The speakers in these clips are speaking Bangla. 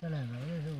这两个，这是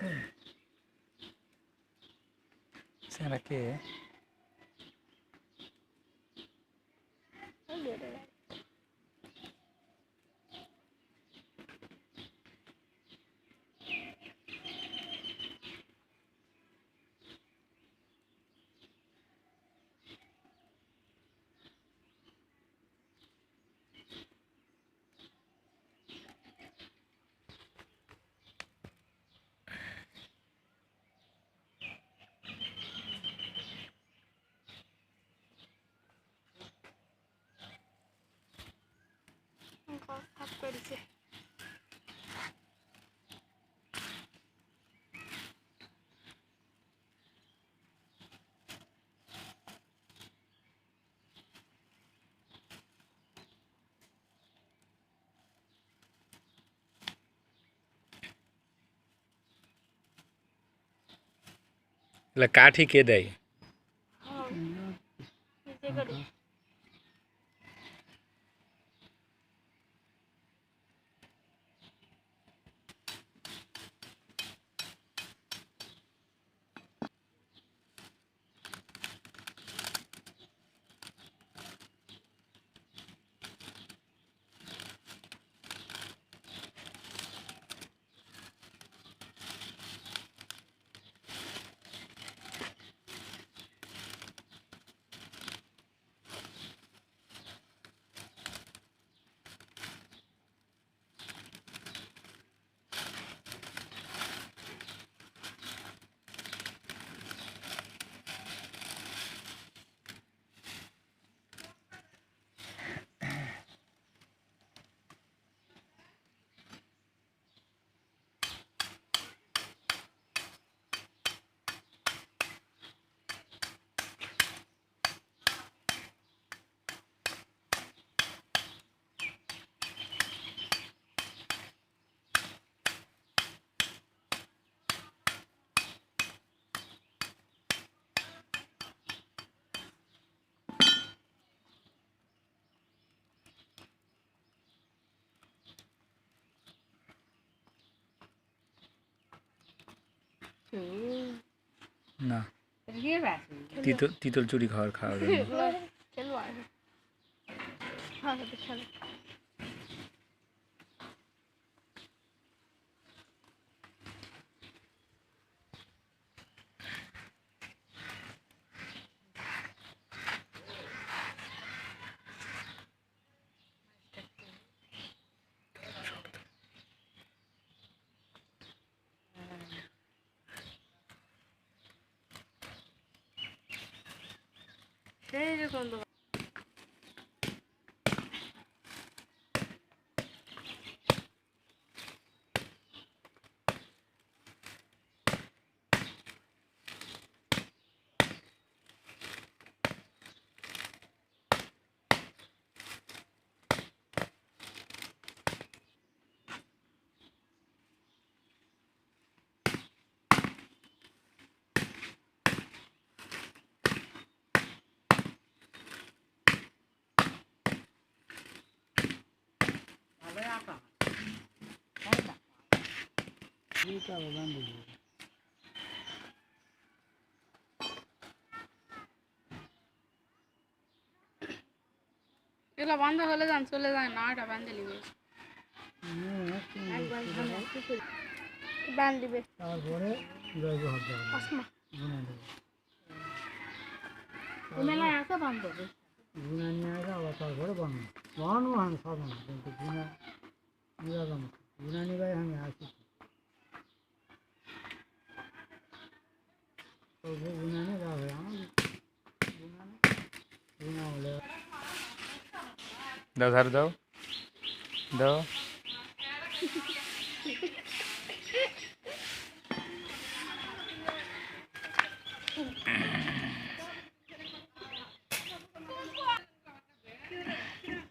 Hum. Será que é? Né? ऊपर से काठी के કે না। তিতল চুরি খাওয়ার খাওয়ার জন্য এগুলো বন্ধ হলে যান চলে যায় না এটা বান্ধে নিবে বান্ধ দিবে তারপরে মেলায় আছে বান্ধ গুণা নিয়ে আসে আবার তারপরে বানানো বানানো আমি সব না কিন্তু গুণা গাম গুণা নিবাই আমি আসি। गुनाने का हो गुना हो दो सर दो दो